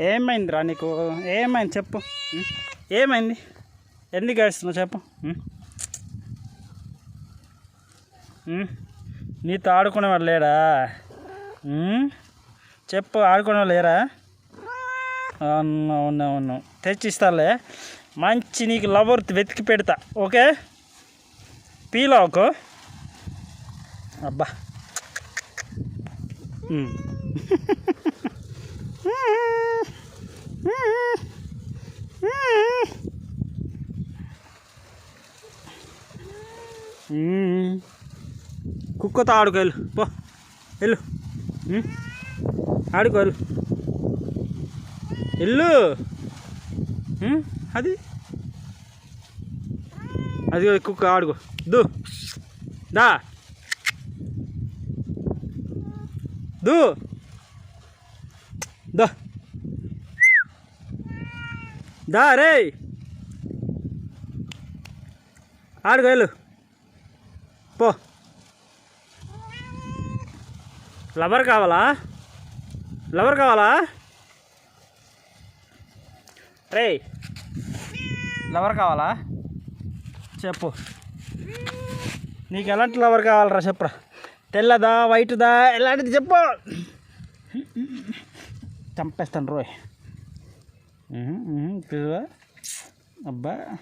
ఏమైందిరా నీకు? ఏమైంది చెప్పు. ఏమైంది? ఎందుకు ఏడుస్తున్నావు చెప్పు. నీతో ఆడుకునేవాడు లేడా? చెప్పు ఆడుకునేవాళ్ళు లేరా? అవును అవును అవును. తెచ్చిస్తాలే. మంచి నీకు లవర్ వెతికి పెడతా ఓకే? పీలా ఒక అబ్బా. కుక్కతో ఆడుకో వెళ్ళు. పో. వెళ్ళు. ఉం? ఆడుకో వెళ్ళు. వెళ్ళు. అది. అది కుక్క ఆడుకో. దు. దా. దు. దా. దా రే ఆడుకో వెళ్ళు. పో. లవర్ కావాలా? లవర్ కావాలా? రే లవర్ కావాలా? చెప్పు. నీకు ఎలాంటి లవర్ కావాలరా చెప్పురా. తెల్లదా వైట్దా ఎలాంటిది చెప్పు. చంపేస్తాను రోయ్. అబ్బా.